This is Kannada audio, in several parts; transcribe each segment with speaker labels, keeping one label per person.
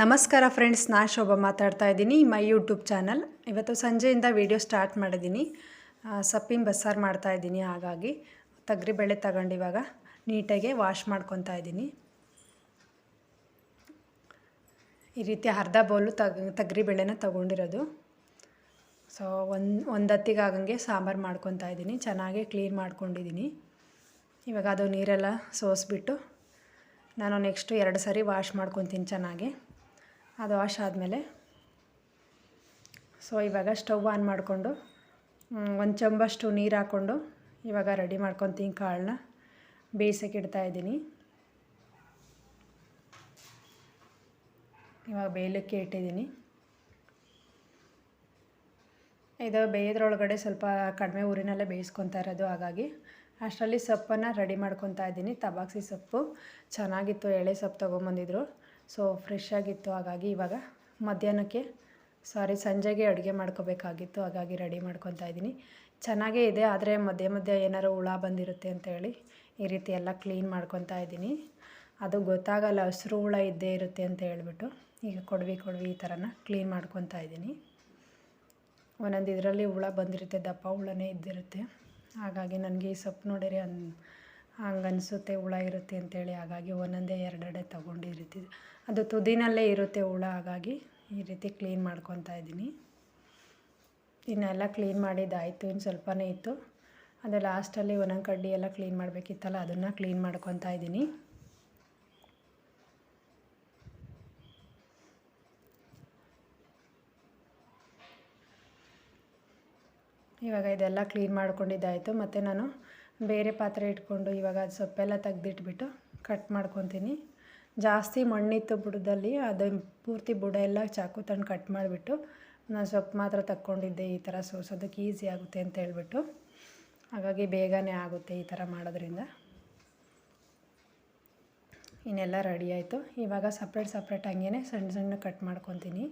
Speaker 1: ನಮಸ್ಕಾರ ಫ್ರೆಂಡ್ಸ್, ನಾ ಶೋಭಾ ಮಾತಾಡ್ತಾ ಇದ್ದೀನಿ ಮೈ ಯೂಟ್ಯೂಬ್ ಚಾನಲ್. ಇವತ್ತು ಸಂಜೆಯಿಂದ ವಿಡಿಯೋ ಸ್ಟಾರ್ಟ್ ಮಾಡಿದ್ದೀನಿ. ಸಪ್ಪಿನ ಬಸ್ಸಾರು ಮಾಡ್ತಾ ಇದ್ದೀನಿ ಹಾಗಾಗಿ. ತೊಗರಿಬೇಳೆ ತಗೊಂಡು ಇವಾಗ ನೀಟಾಗಿ ವಾಶ್ ಮಾಡ್ಕೊತಾ ಇದ್ದೀನಿ. ಈ ರೀತಿ ಅರ್ಧ ಬೌಲು ತಗ್ರಿ ತೊಗರಿಬೇಳೆನ ತಗೊಂಡಿರೋದು. ಸೊ, ಒಂದು ಒಂದತ್ತಿಗಾಗಂಗೆ ಸಾಂಬಾರು ಮಾಡ್ಕೊತಾ ಇದ್ದೀನಿ. ಚೆನ್ನಾಗಿ ಕ್ಲೀನ್ ಮಾಡ್ಕೊಂಡಿದ್ದೀನಿ. ಇವಾಗ ಅದು ನೀರೆಲ್ಲ ಸೋಸ್ಬಿಟ್ಟು ನಾನು ನೆಕ್ಸ್ಟು ಎರಡು ಸರಿ ವಾಶ್ ಮಾಡ್ಕೊತೀನಿ ಚೆನ್ನಾಗಿ. ಅದು ವಾಶ್ ಆದಮೇಲೆ. ಸೊ ಇವಾಗ ಸ್ಟವ್ ಆನ್ ಮಾಡಿಕೊಂಡು ಒಂದು ಚಂಬಷ್ಟು ನೀರು ಹಾಕ್ಕೊಂಡು ಇವಾಗ ರೆಡಿ ಮಾಡ್ಕೊತೀನಿ ಕಾಳನ್ನ. ಬೇಯಿಸೋಕೆ ಇಡ್ತಾ ಇದ್ದೀನಿ. ಇವಾಗ ಬೇಯಲಿಕ್ಕೆ ಇಟ್ಟಿದ್ದೀನಿ. ಇದು ಬೇಯೋದ್ರೊಳಗಡೆ ಸ್ವಲ್ಪ ಕಡಿಮೆ ಊರಿನಲ್ಲೇ ಬೇಯಿಸ್ಕೊತಾ ಇರೋದು, ಹಾಗಾಗಿ ಅಷ್ಟರಲ್ಲಿ ಸೊಪ್ಪನ್ನು ರೆಡಿ ಮಾಡ್ಕೊತಾ ಇದ್ದೀನಿ. ತಬಾಕ್ಸಿ ಸೊಪ್ಪು. ಚೆನ್ನಾಗಿತ್ತು, ಎಳೆ ಸೊಪ್ಪು ತೊಗೊಂಬಂದಿದ್ರು. ಸೊ ಫ್ರೆಶ್ ಆಗಿತ್ತು, ಹಾಗಾಗಿ ಇವಾಗ ಮಧ್ಯಾಹ್ನಕ್ಕೆ ಸಾರಿ ಸಂಜೆಗೆ ಅಡುಗೆ ಮಾಡ್ಕೋಬೇಕಾಗಿತ್ತು, ಹಾಗಾಗಿ ರೆಡಿ ಮಾಡ್ಕೊತಾ ಇದ್ದೀನಿ. ಚೆನ್ನಾಗೇ ಇದೆ, ಆದರೆ ಮಧ್ಯೆ ಮಧ್ಯೆ ಏನಾರು ಹುಳ ಬಂದಿರುತ್ತೆ ಅಂತ ಹೇಳಿ ಈ ರೀತಿ ಎಲ್ಲ ಕ್ಲೀನ್ ಮಾಡ್ಕೊತಾ ಇದ್ದೀನಿ. ಅದು ಗೊತ್ತಾಗಲ್ಲ, ಹಸಿರು ಹುಳ ಇದ್ದೇ ಇರುತ್ತೆ ಅಂತ ಹೇಳಿಬಿಟ್ಟು. ಈಗ ಕೊಡ್ವಿ ಕೊಡ್ವಿ ಈ ಥರನ ಕ್ಲೀನ್ ಮಾಡ್ಕೊತಾ ಇದ್ದೀನಿ. ಒಂದೊಂದು ಇದರಲ್ಲಿ ಹುಳ ಬಂದಿರುತ್ತೆ, ದಪ್ಪ ಹುಳನೇ ಇದ್ದಿರುತ್ತೆ. ಹಾಗಾಗಿ ನನಗೆ ಈ ಸೊಪ್ಪು ನೋಡಿರಿ ಅನ್ ಹಂಗೆ ಅನಿಸುತ್ತೆ ಹುಳ ಇರುತ್ತೆ ಅಂತೇಳಿ ಹಾಗಾಗಿ ಒಂದೊಂದೇ ಎರಡೆರಡೆ ರೀತಿ ಅದು ತುದಿನಲ್ಲೇ ಇರುತ್ತೆ ಹುಳ, ಹಾಗಾಗಿ ಈ ರೀತಿ ಕ್ಲೀನ್ ಮಾಡ್ಕೊತಾ ಇದ್ದೀನಿ. ಇನ್ನೆಲ್ಲ ಕ್ಲೀನ್ ಮಾಡಿದ್ದಾಯಿತು, ಇನ್ನು ಸ್ವಲ್ಪನೇ ಇತ್ತು. ಅದು ಲಾಸ್ಟಲ್ಲಿ ಒಂದೊಂದು ಕಡ್ಡಿ ಎಲ್ಲ ಕ್ಲೀನ್ ಮಾಡಬೇಕಿತ್ತಲ್ಲ, ಅದನ್ನು ಕ್ಲೀನ್ ಮಾಡ್ಕೊತಾ ಇದ್ದೀನಿ. ಇವಾಗ ಇದೆಲ್ಲ ಕ್ಲೀನ್ ಮಾಡ್ಕೊಂಡಿದ್ದಾಯಿತು, ಮತ್ತು ನಾನು ಬೇರೆ ಪಾತ್ರೆ ಇಟ್ಕೊಂಡು ಇವಾಗ ಅದು ಸೊಪ್ಪೆಲ್ಲ ತೆಗ್ದಿಟ್ಬಿಟ್ಟು ಕಟ್ ಮಾಡ್ಕೊತೀನಿ. ಜಾಸ್ತಿ ಮಣ್ಣಿತ್ತು ಬುಡದಲ್ಲಿ, ಅದು ಪೂರ್ತಿ ಬುಡ ಎಲ್ಲ ಚಾಕು ತಂದು ಕಟ್ ಮಾಡಿಬಿಟ್ಟು ನಾನು ಸೊಪ್ಪು ಮಾತ್ರ ತಕ್ಕೊಂಡಿದ್ದೆ ಈ ಥರ ಸೋಸೋದಕ್ಕೆ ಈಸಿ ಆಗುತ್ತೆ ಅಂತ ಹೇಳ್ಬಿಟ್ಟು. ಹಾಗಾಗಿ ಬೇಗನೆ ಆಗುತ್ತೆ ಈ ಥರ ಮಾಡೋದ್ರಿಂದ. ಇನ್ನೆಲ್ಲ ರೆಡಿ ಆಯಿತು. ಇವಾಗ ಸಪ್ರೇಟ್ ಸಪ್ರೇಟ್ ಹಂಗೇ ಸಣ್ಣ ಸಣ್ಣ ಕಟ್ ಮಾಡ್ಕೊತೀನಿ.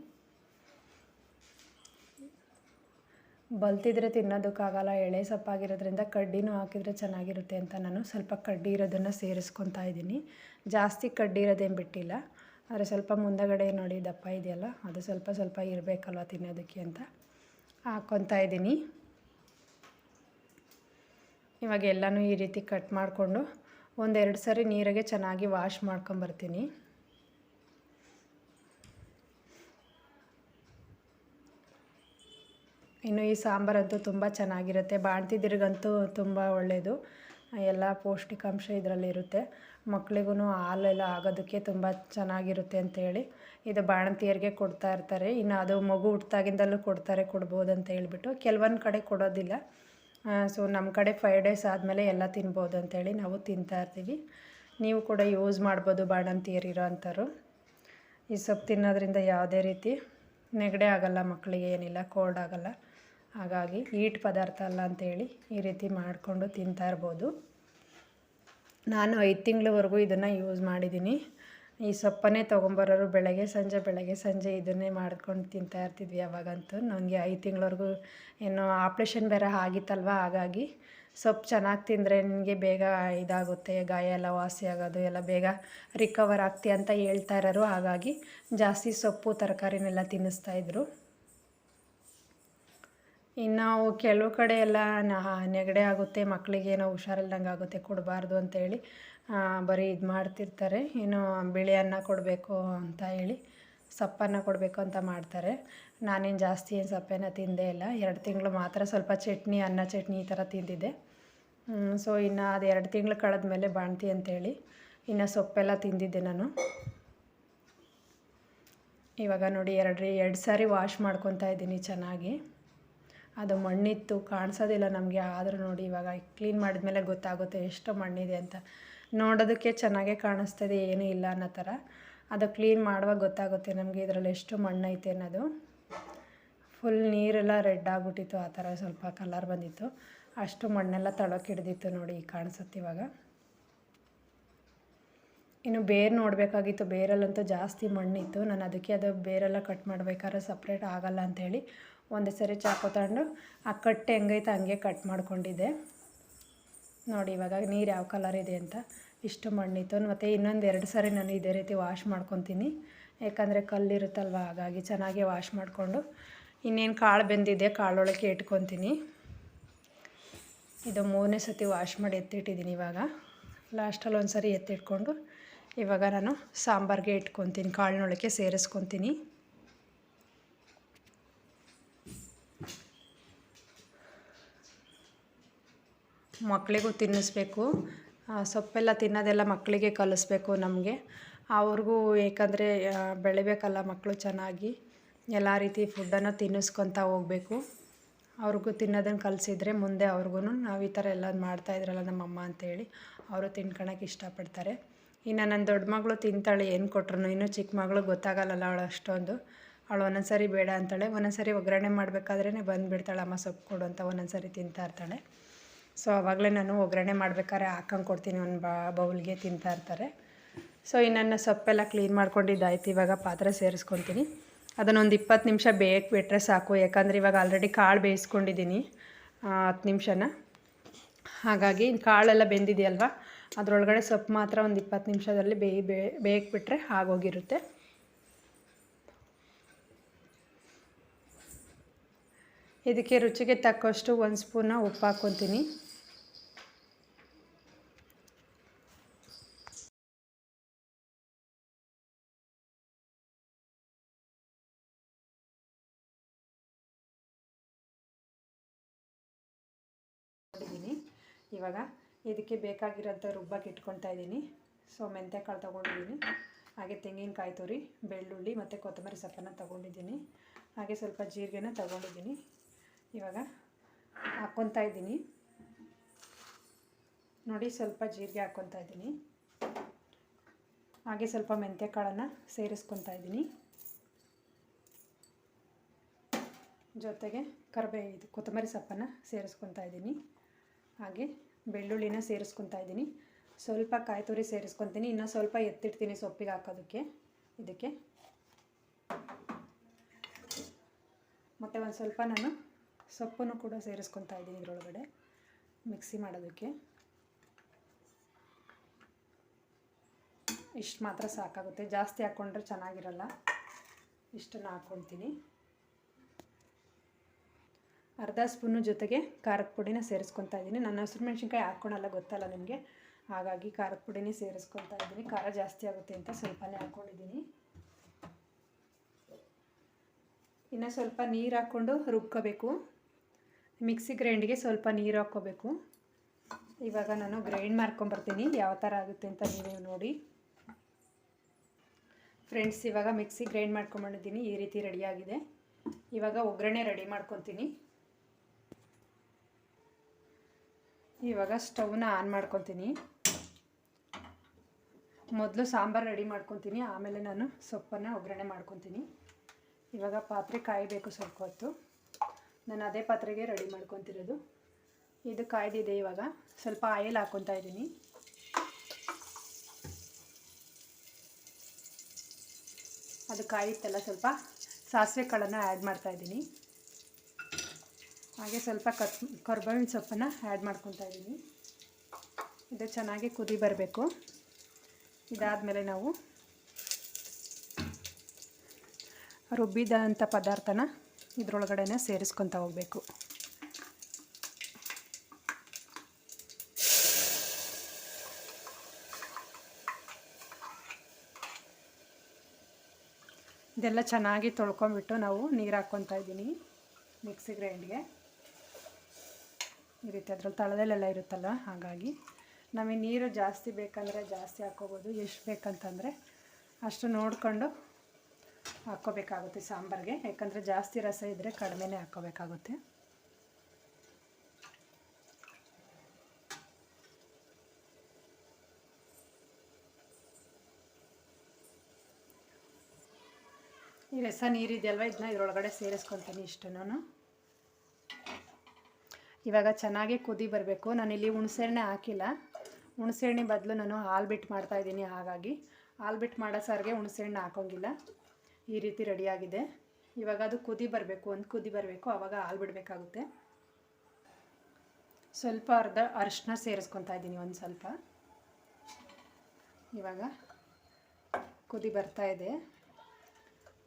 Speaker 1: ಬಲ್ತಿದ್ರೆ ತಿನ್ನೋದಕ್ಕಾಗಲ್ಲ, ಎಳೆ ಸೊಪ್ಪಾಗಿರೋದ್ರಿಂದ ಕಡ್ಡಿನೂ ಹಾಕಿದರೆ ಚೆನ್ನಾಗಿರುತ್ತೆ ಅಂತ ನಾನು ಸ್ವಲ್ಪ ಕಡ್ಡಿ ಇರೋದನ್ನು ಸೇರಿಸ್ಕೊತಾ ಇದ್ದೀನಿ. ಜಾಸ್ತಿ ಕಡ್ಡಿ ಇರೋದೇನು ಬಿಟ್ಟಿಲ್ಲ. ಆದರೆ ಸ್ವಲ್ಪ ಮುಂದಗಡೆ ನೋಡಿ, ದಪ್ಪ ಇದೆಯಲ್ಲ, ಅದು ಸ್ವಲ್ಪ ಸ್ವಲ್ಪ ಇರಬೇಕಲ್ವ ತಿನ್ನೋದಕ್ಕೆ ಅಂತ ಹಾಕ್ಕೊತಾ ಇದ್ದೀನಿ. ಇವಾಗ ಎಲ್ಲನೂ ಈ ರೀತಿ ಕಟ್ ಮಾಡಿಕೊಂಡು ಒಂದೆರಡು ಸರಿ ನೀರಿಗೆ ಚೆನ್ನಾಗಿ ವಾಶ್ ಮಾಡ್ಕೊಂಬರ್ತೀನಿ. ಇನ್ನು ಈ ಸಾಂಬಾರಂತೂ ತುಂಬ ಚೆನ್ನಾಗಿರುತ್ತೆ. ಬಾಣ್ತಿದ್ರಿಗಂತೂ ತುಂಬ ಒಳ್ಳೆಯದು ಎಲ್ಲ ಪೌಷ್ಟಿಕಾಂಶ ಇದರಲ್ಲಿರುತ್ತೆ ಮಕ್ಳಿಗೂ ಹಾಲೆಲ್ಲ ಆಗೋದಕ್ಕೆ ತುಂಬ ಚೆನ್ನಾಗಿರುತ್ತೆ ಅಂತೇಳಿ ಇದು ಬಾಣಂತಿಯರಿಗೆ ಕೊಡ್ತಾ ಇರ್ತಾರೆ. ಇನ್ನು ಅದು ಮಗು ಹುಟ್ಟಾಗಿಂದಲೂ ಕೊಡ್ತಾರೆ, ಕೊಡ್ಬೋದು ಅಂತ ಹೇಳ್ಬಿಟ್ಟು. ಕೆಲವೊಂದು ಕಡೆ ಕೊಡೋದಿಲ್ಲ. ಸೊ ನಮ್ಮ ಕಡೆ ಫೈವ್ ಡೇಸ್ ಆದಮೇಲೆ ಎಲ್ಲ ತಿನ್ಬೋದು ಅಂತೇಳಿ ನಾವು ತಿಂತಾ ಇರ್ತೀವಿ. ನೀವು ಕೂಡ ಯೂಸ್ ಮಾಡ್ಬೋದು ಬಾಣಂತಿಯರಿರೋ ಅಂಥವ್ರು. ಈ ಸೊಪ್ಪು ತಿನ್ನೋದ್ರಿಂದ ಯಾವುದೇ ರೀತಿ ನೆಗಡೆ ಆಗೋಲ್ಲ ಮಕ್ಕಳಿಗೆ ಏನಿಲ್ಲ ಕೋಲ್ಡ್ ಆಗೋಲ್ಲ. ಹಾಗಾಗಿ ಈಟ್ ಪದಾರ್ಥ ಅಲ್ಲ ಅಂತೇಳಿ ಈ ರೀತಿ ಮಾಡಿಕೊಂಡು ತಿಂತಾ ಇರ್ಬೋದು. ನಾನು ಐದು ತಿಂಗಳವರೆಗೂ ಇದನ್ನು ಯೂಸ್ ಮಾಡಿದ್ದೀನಿ. ಈ ಸೊಪ್ಪನ್ನೇ ತೊಗೊಂಬರೋರು ಬೆಳಗ್ಗೆ ಸಂಜೆ ಬೆಳಗ್ಗೆ ಸಂಜೆ ಇದನ್ನೇ ಮಾಡ್ಕೊಂಡು ತಿಂತಾ ಇರ್ತಿದ್ವಿ ಅವಾಗಂತೂ ನನಗೆ ಐದು ತಿಂಗಳವರೆಗೂ ಏನು ಆಪ್ರೇಷನ್ ಬೇರೆ ಆಗಿತ್ತಲ್ವ? ಹಾಗಾಗಿ ಸೊಪ್ಪು ಚೆನ್ನಾಗಿ ತಿಂದರೆ ನಿನಗೆ ಬೇಗ ಇದಾಗುತ್ತೆ, ಗಾಯ ಎಲ್ಲ ವಾಸಿ ಆಗೋದು, ಎಲ್ಲ ಬೇಗ ರಿಕವರ್ ಆಗ್ತಿ ಅಂತ ಹೇಳ್ತಾ ಇರೋರು. ಹಾಗಾಗಿ ಜಾಸ್ತಿ ಸೊಪ್ಪು, ತರಕಾರಿನೆಲ್ಲ ತಿನ್ನಿಸ್ತಾಯಿದ್ರು ಇನ್ನು ಕೆಲವು ಕಡೆ ಎಲ್ಲ ನೆಗಡೆ ಆಗುತ್ತೆ ಮಕ್ಕಳಿಗೆ ಏನೋ ಹುಷಾರಿಲ್ದಂಗೆ ಆಗುತ್ತೆ, ಕೊಡಬಾರ್ದು ಅಂತೇಳಿ ಬರೀ ಇದು ಮಾಡ್ತಿರ್ತಾರೆ. ಏನು ಬಿಳಿ ಅನ್ನ ಕೊಡಬೇಕು ಅಂತ ಹೇಳಿ, ಸಪ್ಪನ್ನ ಕೊಡಬೇಕು ಅಂತ ಮಾಡ್ತಾರೆ. ನಾನೇನು ಜಾಸ್ತಿ ಏನು ಸಪ್ಪೆನ ತಿಂದೇ ಇಲ್ಲ. ಎರಡು ತಿಂಗಳು ಮಾತ್ರ ಸ್ವಲ್ಪ ಚಟ್ನಿ, ಅನ್ನ ಚಟ್ನಿ ಈ ಥರ ತಿಂದಿದ್ದೆ. ಸೊ ಇನ್ನು ಅದು ಎರಡು ತಿಂಗಳು ಕಳೆದ್ಮೇಲೆ ಬಾಣ್ತಿ ಅಂತೇಳಿ ಇನ್ನು ಸೊಪ್ಪೆಲ್ಲ ತಿಂದಿದ್ದೆ ನಾನು. ಇವಾಗ ನೋಡಿ ಎರಡು ಎರಡು ಸಾರಿ ವಾಶ್ ಮಾಡ್ಕೊತಾ ಇದ್ದೀನಿ ಚೆನ್ನಾಗಿ. ಅದು ಮಣ್ಣಿತ್ತು, ಕಾಣಿಸೋದಿಲ್ಲ ನಮಗೆ. ಆದರೂ ನೋಡಿ ಇವಾಗ ಕ್ಲೀನ್ ಮಾಡಿದ್ಮೇಲೆ ಗೊತ್ತಾಗುತ್ತೆ ಎಷ್ಟು ಮಣ್ಣಿದೆ ಅಂತ. ನೋಡೋದಕ್ಕೆ ಚೆನ್ನಾಗೇ ಕಾಣಿಸ್ತದೆ, ಏನೂ ಇಲ್ಲ ಅನ್ನೋ ಥರ. ಅದು ಕ್ಲೀನ್ ಮಾಡುವಾಗ ಗೊತ್ತಾಗುತ್ತೆ ನಮಗೆ ಇದರಲ್ಲಿ ಎಷ್ಟು ಮಣ್ಣೈತೆ ಅನ್ನೋದು. ಫುಲ್ ನೀರೆಲ್ಲ ರೆಡ್ ಆಗಿಬಿಟ್ಟಿತ್ತು, ಆ ಥರ ಸ್ವಲ್ಪ ಕಲರ್ ಬಂದಿತ್ತು. ಅಷ್ಟು ಮಣ್ಣೆಲ್ಲ ತಳಕ್ಕೆ ಹಿಡ್ದಿತ್ತು ನೋಡಿ ಕಾಣಿಸುತ್ತೆ ಇವಾಗ. ಇನ್ನು ಬೇರು ನೋಡಬೇಕಾಗಿತ್ತು, ಬೇರಲ್ಲಂತೂ ಜಾಸ್ತಿ ಮಣ್ಣಿತ್ತು. ನಾನು ಅದಕ್ಕೆ ಅದು ಬೇರೆಲ್ಲ ಕಟ್ ಮಾಡಬೇಕಾದ್ರೆ ಸಪ್ರೇಟ್ ಆಗಲ್ಲ ಅಂಥೇಳಿ ಒಂದೇ ಸರಿ ಚಾಕು ತಗೊಂಡು ಆ ಕಟ್ಟೆ ಹೆಂಗೈತೆ ಹಂಗೆ ಕಟ್ ಮಾಡ್ಕೊಂಡಿದ್ದೆ. ನೋಡಿ ಇವಾಗ ನೀರು ಯಾವ ಕಲರ್ ಇದೆ ಅಂತ. ಇಷ್ಟು ಮಣ್ಣಿತ್ತು. ಮತ್ತು ಇನ್ನೊಂದು ಎರಡು ಸರಿ ನಾನು ಇದೇ ರೀತಿ ವಾಶ್ ಮಾಡ್ಕೊತೀನಿ. ಯಾಕಂದರೆ ಕಲ್ಲಿರುತ್ತಲ್ವ ಹಾಗಾಗಿ ಚೆನ್ನಾಗಿ ವಾಶ್ ಮಾಡಿಕೊಂಡು ಇನ್ನೇನು ಕಾಳು ಬೆಂದಿದೆ ಕಾಳೊಳಕ್ಕೆ ಇಟ್ಕೊತೀನಿ. ಇದು ಮೂರನೇ ಸತಿ ವಾಶ್ ಮಾಡಿ ಎತ್ತಿಟ್ಟಿದ್ದೀನಿ ಇವಾಗ. ಲಾಸ್ಟಲ್ಲಿ ಒಂದು ಸರಿ ಎತ್ತಿಟ್ಕೊಂಡು ಇವಾಗ ನಾನು ಸಾಂಬಾರಿಗೆ ಇಟ್ಕೊತೀನಿ, ಕಾಳಿನೊಳಕ್ಕೆ ಸೇರಿಸ್ಕೊತೀನಿ. ಮಕ್ಕಳಿಗೂ ತಿನ್ನಿಸ್ಬೇಕು. ಸೊಪ್ಪೆಲ್ಲ ತಿನ್ನೋದೆಲ್ಲ ಮಕ್ಕಳಿಗೆ ಕಲಿಸ್ಬೇಕು ನಮಗೆ. ಅವ್ರಿಗೂ ಏಕೆಂದರೆ ಬೆಳಿಬೇಕಲ್ಲ ಮಕ್ಕಳು ಚೆನ್ನಾಗಿ. ಎಲ್ಲ ರೀತಿ ಫುಡ್ಡನ್ನು ತಿನ್ನಿಸ್ಕೊತಾ ಹೋಗಬೇಕು. ಅವ್ರಿಗೂ ತಿನ್ನೋದನ್ನು ಕಲಿಸಿದ್ರೆ ಮುಂದೆ ಅವ್ರಿಗೂ ನಾವು ಈ ಥರ ಎಲ್ಲ ಮಾಡ್ತಾಯಿದ್ರಲ್ಲ ನಮ್ಮಮ್ಮ ಅಂತೇಳಿ ಅವರು ತಿನ್ಕೊಳಕ್ಕೆ ಇಷ್ಟಪಡ್ತಾರೆ. ಇನ್ನು ನನ್ನ ದೊಡ್ಡ ಮಗಳು ತಿಂತಾಳೆ, ಏನು ಕೊಟ್ರು ಇನ್ನೂ ಚಿಕ್ಕ ಮಗಳು ಗೊತ್ತಾಗಲ್ಲಲ್ಲ ಅವಳು ಅಷ್ಟೊಂದು. ಅವಳು ಒಂದೊಂದ್ಸರಿ ಬೇಡ ಅಂತಾಳೆ. ಒಂದೊಂದ್ಸರಿ ಒಗ್ಗರಣೆ ಮಾಡಬೇಕಾದ್ರೇ ಬಂದುಬಿಡ್ತಾಳೆ ಅಮ್ಮ ಸೊಪ್ಪು ಕೊಡು ಅಂತ ಒಂದೊಂದ್ಸರಿ ತಿಂತಾ ಇರ್ತಾಳೆ. ಸೊ ಆವಾಗಲೇ ನಾನು ಒಗ್ಗರಣೆ ಮಾಡ್ಬೇಕಾದ್ರೆ ಹಾಕೊಂಡು ಕೊಡ್ತೀನಿ, ಒಂದು ಬೌಲ್ಗೆ ತಿಂತಾ ಇರ್ತಾರೆ. ಸೊ ಇನ್ನು ಸೊಪ್ಪೆಲ್ಲ ಕ್ಲೀನ್ ಮಾಡ್ಕೊಂಡಿದ್ದಾಯ್ತು, ಇವಾಗ ಪಾತ್ರೆ ಸೇರಿಸ್ಕೊತೀನಿ. ಅದನ್ನೊಂದು ಇಪ್ಪತ್ತು ನಿಮಿಷ ಬೇಯಕ್ಕೆ ಬಿಟ್ಟರೆ ಸಾಕು, ಯಾಕಂದರೆ ಇವಾಗ ಆಲ್ರೆಡಿ ಕಾಳು ಬೇಯಿಸ್ಕೊಂಡಿದ್ದೀನಿ ಹತ್ತು ನಿಮಿಷನ. ಹಾಗಾಗಿ ಕಾಳೆಲ್ಲ ಬೆಂದಿದೆಯಲ್ವ, ಅದರೊಳಗಡೆ ಸೊಪ್ಪು ಮಾತ್ರ ಒಂದು ಇಪ್ಪತ್ತು ನಿಮಿಷದಲ್ಲಿ ಬೇಯಿ ಬೇಯಕ್ಕೆ ಬಿಟ್ಟರೆ ಆಗೋಗಿರುತ್ತೆ. ಇದಕ್ಕೆ ರುಚಿಗೆ ತಕ್ಕಷ್ಟು ಒಂದು ಸ್ಪೂನ ಉಪ್ಪು ಹಾಕ್ಕೊತೀನಿ. ಇವಾಗ ಇದಕ್ಕೆ ಬೇಕಾಗಿರೋಂಥ ರುಬ್ಬಕ್ಕೆ ಇಟ್ಕೊತಾ ಇದ್ದೀನಿ. ಸೊ ಮೆಂತ್ಯಕಾಳು ತೊಗೊಂಡಿದ್ದೀನಿ. ಹಾಗೆ ತೆಂಗಿನಕಾಯಿ ತುರಿ, ಬೆಳ್ಳುಳ್ಳಿ ಮತ್ತು ಕೊತ್ತಂಬರಿ ಸೊಪ್ಪನ್ನು ತೊಗೊಂಡಿದ್ದೀನಿ. ಹಾಗೆ ಸ್ವಲ್ಪ ಜೀರಿಗೆನ ತೊಗೊಂಡಿದ್ದೀನಿ. ಇವಾಗ ಹಾಕ್ಕೊತಾ ಇದ್ದೀನಿ. ನೋಡಿ ಸ್ವಲ್ಪ ಜೀರಿಗೆ ಹಾಕ್ಕೊತಾ ಇದ್ದೀನಿ. ಹಾಗೆ ಸ್ವಲ್ಪ ಮೆಂತ್ಯ ಕಾಳನ್ನು ಸೇರಿಸ್ಕೊತಾ ಇದ್ದೀನಿ. ಜೊತೆಗೆ ಕರಿಬೇ, ಇದು ಕೊತ್ತಂಬರಿ ಸೊಪ್ಪನ್ನು ಸೇರಿಸ್ಕೊತಾ ಇದ್ದೀನಿ. ಹಾಗೆ ಬೆಳ್ಳುಳ್ಳಿನ ಸೇರಿಸ್ಕೊತಾ ಇದ್ದೀನಿ. ಸ್ವಲ್ಪ ಕಾಯಿ ತುರಿ ಸೇರಿಸ್ಕೊತೀನಿ. ಇನ್ನೂ ಸ್ವಲ್ಪ ಎತ್ತಿಡ್ತೀನಿ ಸೊಪ್ಪಿಗೆ ಹಾಕೋದಕ್ಕೆ. ಇದಕ್ಕೆ. ಮತ್ತು ಒಂದು ಸ್ವಲ್ಪ ನಾನು ಸೊಪ್ಪನ್ನು ಕೂಡ ಸೇರಿಸ್ಕೊತಾ ಇದ್ದೀನಿ ಇದರೊಳಗಡೆ. ಮಿಕ್ಸಿ ಮಾಡೋದಕ್ಕೆ. ಇಷ್ಟು ಮಾತ್ರ ಸಾಕಾಗುತ್ತೆ. ಜಾಸ್ತಿ ಹಾಕ್ಕೊಂಡ್ರೆ ಚೆನ್ನಾಗಿರಲ್ಲ. ಇಷ್ಟನ್ನು ಹಾಕ್ಕೊಳ್ತೀನಿ ಅರ್ಧ ಸ್ಪೂನು ಜೊತೆಗೆ ಖಾರದ ಪುಡಿನ ಸೇರಿಸ್ಕೊತಾ ಇದ್ದೀನಿ. ನನ್ನ ಹಸಿರು ಮೆಣಸಿನ್ಕಾಯಿ ಹಾಕ್ಕೊಳಲ್ಲ ಗೊತ್ತಲ್ಲ ನಿಮಗೆ. ಹಾಗಾಗಿ ಖಾರದ ಪುಡಿನೇ ಸೇರಿಸ್ಕೊತಾ ಇದ್ದೀನಿ. ಖಾರ ಜಾಸ್ತಿ ಆಗುತ್ತೆ ಅಂತ ಸ್ವಲ್ಪನೇ ಹಾಕ್ಕೊಂಡಿದ್ದೀನಿ ಇನ್ನು ಸ್ವಲ್ಪ ನೀರು ಹಾಕ್ಕೊಂಡು ರುಬ್ಕೋಬೇಕು. ಮಿಕ್ಸಿ ಗ್ರೈಂಡಿಗೆ ಸ್ವಲ್ಪ ನೀರು ಹಾಕ್ಕೋಬೇಕು. ಇವಾಗ ನಾನು ಗ್ರೈಂಡ್ ಮಾಡ್ಕೊಂಬರ್ತೀನಿ, ಯಾವ ಥರ ಆಗುತ್ತೆ ಅಂತ ನೀವು ನೋಡಿ. ಫ್ರೆಂಡ್ಸ್, ಇವಾಗ ಮಿಕ್ಸಿ ಗ್ರೈಂಡ್ ಮಾಡ್ಕೊಂಬಂದಿದ್ದೀನಿ, ಈ ರೀತಿ ರೆಡಿಯಾಗಿದೆ ಇವಾಗ ಒಗ್ಗರಣೆ ರೆಡಿ ಮಾಡ್ಕೊತೀನಿ. ಇವಾಗ ಸ್ಟವ್ನ ಆನ್ ಮಾಡ್ಕೊತೀನಿ. ಮೊದಲು ಸಾಂಬಾರು ರೆಡಿ ಮಾಡ್ಕೊತೀನಿ, ಆಮೇಲೆ ನಾನು ಸೊಪ್ಪನ್ನು ಒಗ್ಗರಣೆ ಮಾಡ್ಕೊತೀನಿ. ಇವಾಗ ಪಾತ್ರೆ ಕಾಯಬೇಕು ಸ್ವಲ್ಪ ಹೊತ್ತು. ನಾನು ಅದೇ ಪಾತ್ರೆಗೆ ರೆಡಿ ಮಾಡ್ಕೊತಿರೋದು. ಇದು ಕಾಯ್ದಿದೆ ಇವಾಗ. ಸ್ವಲ್ಪ ಆಯಿಲ್ ಹಾಕ್ಕೊತಾ ಇದ್ದೀನಿ. ಅದು ಕಾಯುತ್ತಲ್ಲ ಸ್ವಲ್ಪ ಸಾಸಿವೆ ಕಾಳನ್ನು ಆ್ಯಡ್ ಮಾಡ್ತಾಯಿದ್ದೀನಿ ಹಾಗೆ ಸ್ವಲ್ಪ ಕತ್ ಕರ್ಬೇವಿನ ಸೊಪ್ಪನ್ನು ಆ್ಯಡ್ ಮಾಡ್ಕೊತಾ ಇದ್ದೀನಿ. ಇದು ಚೆನ್ನಾಗಿ ಕುದಿ ಬರಬೇಕು. ಇದಾದಮೇಲೆ ನಾವು ರುಬ್ಬಿದಂಥ ಪದಾರ್ಥನ ಇದರೊಳಗಡೆ ಸೇರಿಸ್ಕೊತಾ ಹೋಗಬೇಕು. ಇದೆಲ್ಲ ಚೆನ್ನಾಗಿ ತೊಳ್ಕೊಂಬಿಟ್ಟು ನಾವು ನೀರು ಹಾಕ್ಕೊತಾ ಇದ್ದೀನಿ ಮಿಕ್ಸಿ ಗ್ರೈಂಡ್ಗೆ. ಈ ರೀತಿ ಅದ್ರಲ್ಲಿ ತಳದಲ್ಲೆಲ್ಲ ಇರುತ್ತಲ್ಲ, ಹಾಗಾಗಿ ನಮಗೆ ನೀರು ಜಾಸ್ತಿ ಬೇಕಂದರೆ ಜಾಸ್ತಿ ಹಾಕ್ಕೋಬೋದು, ಎಷ್ಟು ಬೇಕಂತಂದರೆ ಅಷ್ಟು ನೋಡಿಕೊಂಡು ಹಾಕ್ಕೋಬೇಕಾಗುತ್ತೆ ಸಾಂಬಾರಿಗೆ, ಯಾಕಂದರೆ ಜಾಸ್ತಿ ರಸ ಇದ್ದರೆ ಕಡಿಮೆನೇ ಹಾಕ್ಕೋಬೇಕಾಗುತ್ತೆ. ಈ ರಸ ನೀರಿದೆಯಲ್ವ ಇದನ್ನ ಇದರೊಳಗಡೆ ಸೇರಿಸ್ಕೊತೀನಿ ನಾನು ಇವಾಗ ಚೆನ್ನಾಗಿ ಕುದಿ ಬರಬೇಕು. ನಾನಿಲ್ಲಿ ಹುಣಸೆಹಣ್ಣೆ ಹಾಕಿಲ್ಲ. ಹುಣಸೆಹಣ್ಣೆ ಬದಲು ನಾನು ಹಾಲು ಬಿಟ್ಟು ಮಾಡ್ತಾಯಿದ್ದೀನಿ ಹಾಗಾಗಿ. ಹಾಲು ಬಿಟ್ಟು ಮಾಡೋ ಸಾರಿಗೆ ಹುಣಸೆಹಣ್ಣು ಹಾಕೋಂಗಿಲ್ಲ. ಈ ರೀತಿ ರೆಡಿಯಾಗಿದೆ. ಇವಾಗ ಅದು ಕುದಿ ಬರಬೇಕು, ಒಂದು ಕುದಿ ಬರಬೇಕು ಆವಾಗ ಹಾಲು ಬಿಡಬೇಕಾಗುತ್ತೆ. ಸ್ವಲ್ಪ ಅರ್ಧ ಅರಿಶಿನ ಸೇರಿಸ್ಕೊತಾ ಇದ್ದೀನಿ ಒಂದು ಸ್ವಲ್ಪ. ಇವಾಗ ಕುದಿ ಬರ್ತಾ ಇದೆ.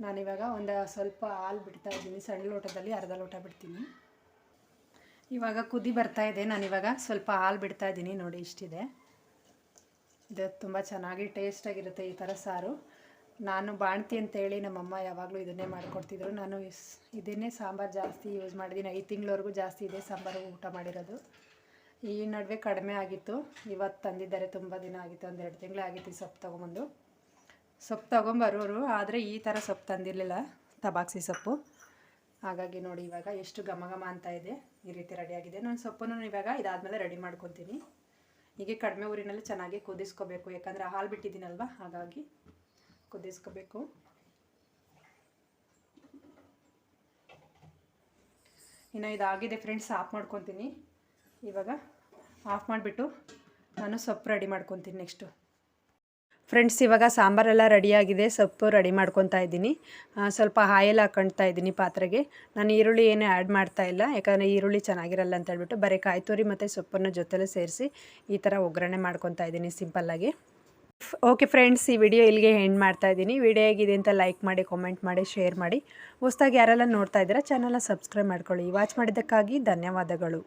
Speaker 1: ನಾನಿವಾಗ ಒಂದು ಸ್ವಲ್ಪ ಹಾಲು ಬಿಡ್ತಾ ಇದ್ದೀನಿ. ಸಣ್ಣ ಲೋಟದಲ್ಲಿ ಅರ್ಧ ಲೋಟ ಬಿಡ್ತೀನಿ. ಇವಾಗ ಕುದಿ ಬರ್ತಾ ಇದೆ. ನಾನಿವಾಗ ಸ್ವಲ್ಪ ಹಾಲು ಬಿಡ್ತಾ ಇದ್ದೀನಿ. ನೋಡಿ ಇಷ್ಟಿದೆ. ಇದು ತುಂಬ ಚೆನ್ನಾಗಿ ಟೇಸ್ಟಾಗಿರುತ್ತೆ ಈ ಥರ ಸಾರು. ನಾನು ಬಾಣ್ತಿ ಅಂತೇಳಿ ನಮ್ಮಮ್ಮ ಯಾವಾಗಲೂ ಇದನ್ನೇ ಮಾಡಿಕೊಡ್ತಿದ್ರು. ನಾನು ಇದನ್ನೇ ಸಾಂಬಾರು ಜಾಸ್ತಿ ಯೂಸ್ ಮಾಡಿದ್ದೀನಿ. ಐದು ತಿಂಗಳವರೆಗೂ ಜಾಸ್ತಿ ಇದೆ ಸಾಂಬಾರು ಊಟ ಮಾಡಿರೋದು. ಈ ನಡುವೆ ಕಡಿಮೆ ಆಗಿತ್ತು. ಇವತ್ತು ತಂದಿದ್ದಾರೆ, ತುಂಬ ದಿನ ಆಗಿತ್ತು. ಒಂದು ಎರಡು ತಿಂಗಳೇ ಆಗಿತ್ತು ಈ ಸೊಪ್ಪು ತೊಗೊಂಬಂದು. ಸೊಪ್ಪು ತೊಗೊಂಬರೋರು, ಆದರೆ ಈ ಥರ ಸೊಪ್ಪು ತಂದಿರಲಿಲ್ಲ. ತಬಾಕ್ಸಿ ಸೊಪ್ಪು. ಹಾಗಾಗಿ ನೋಡಿ, ಇವಾಗ ಎಷ್ಟು ಘಮ ಘಮ ಅಂತ ಇದೆ. ಈ ರೀತಿ ರೆಡಿಯಾಗಿದೆ ನಾನು ಸೊಪ್ಪನ್ನು ಇವಾಗ ಇದಾದಮೇಲೆ ರೆಡಿ ಮಾಡ್ಕೊತೀನಿ. ಹೀಗೆ ಕಡಿಮೆ ಊರಿನಲ್ಲಿ ಚೆನ್ನಾಗಿ ಕುದಿಸ್ಕೋಬೇಕು. ಯಾಕಂದರೆ ಹಾಲು ಬಿಟ್ಟಿದ್ದೀನಲ್ವ? ಹಾಗಾಗಿ ಕುದಿಸ್ಕೋಬೇಕು. ಇನ್ನು ಇದಾಗಿದೆ ಫ್ರೆಂಡ್ಸ್, ಆಫ್ ಮಾಡ್ಕೊತೀನಿ. ಇವಾಗ ಆಫ್ ಮಾಡಿಬಿಟ್ಟು ನಾನು ಸೊಪ್ಪು ರೆಡಿ ಮಾಡ್ಕೊತೀನಿ ನೆಕ್ಸ್ಟು. ಫ್ರೆಂಡ್ಸ್, ಇವಾಗ ಸಾಂಬಾರೆಲ್ಲ ರೆಡಿಯಾಗಿದೆ, ಸೊಪ್ಪು ರೆಡಿ ಮಾಡ್ಕೊತಾ ಇದ್ದೀನಿ. ಸ್ವಲ್ಪ ಹಾಯೆಲ್ಲ ಹಾಕೊಳ್ತಾ ಇದ್ದೀನಿ ಪಾತ್ರೆಗೆ. ನಾನು ಈರುಳ್ಳಿ ಏನು ಆ್ಯಡ್ ಮಾಡ್ತಾ ಇಲ್ಲ, ಯಾಕಂದರೆ ಈರುಳ್ಳಿ ಚೆನ್ನಾಗಿರಲ್ಲ ಅಂತ ಹೇಳ್ಬಿಟ್ಟು ಬರೀ ಕಾಯಿ ತುರಿ ಮತ್ತು ಸೊಪ್ಪನ್ನು ಜೊತೆಲೇ ಸೇರಿಸಿ ಈ ಥರ ಒಗ್ಗರಣೆ ಮಾಡ್ಕೊತಾ ಇದ್ದೀನಿ ಸಿಂಪಲ್ಲಾಗಿ. ಓಕೆ ಫ್ರೆಂಡ್ಸ್ ಈ ವಿಡಿಯೋ ಇಲ್ಲಿಗೆ ಎಂಡ್ ಮಾಡ್ತಾ ಇದ್ದೀನಿ. ವಿಡಿಯೋ ಹೇಗಿದೆ ಅಂತ ಲೈಕ್ ಮಾಡಿ ಕಾಮೆಂಟ್ ಮಾಡಿ ಶೇರ್ ಮಾಡಿ. ಹೊಸ್ದಾಗಿ ಯಾರೆಲ್ಲ ನೋಡ್ತಾ ಇದ್ದೀರಾ ಚಾನಲ್ನ ಸಬ್ಸ್ಕ್ರೈಬ್ ಮಾಡ್ಕೊಳ್ಳಿ. ವಾಚ್ ಮಾಡಿದ್ದಕ್ಕಾಗಿ ಧನ್ಯವಾದಗಳು.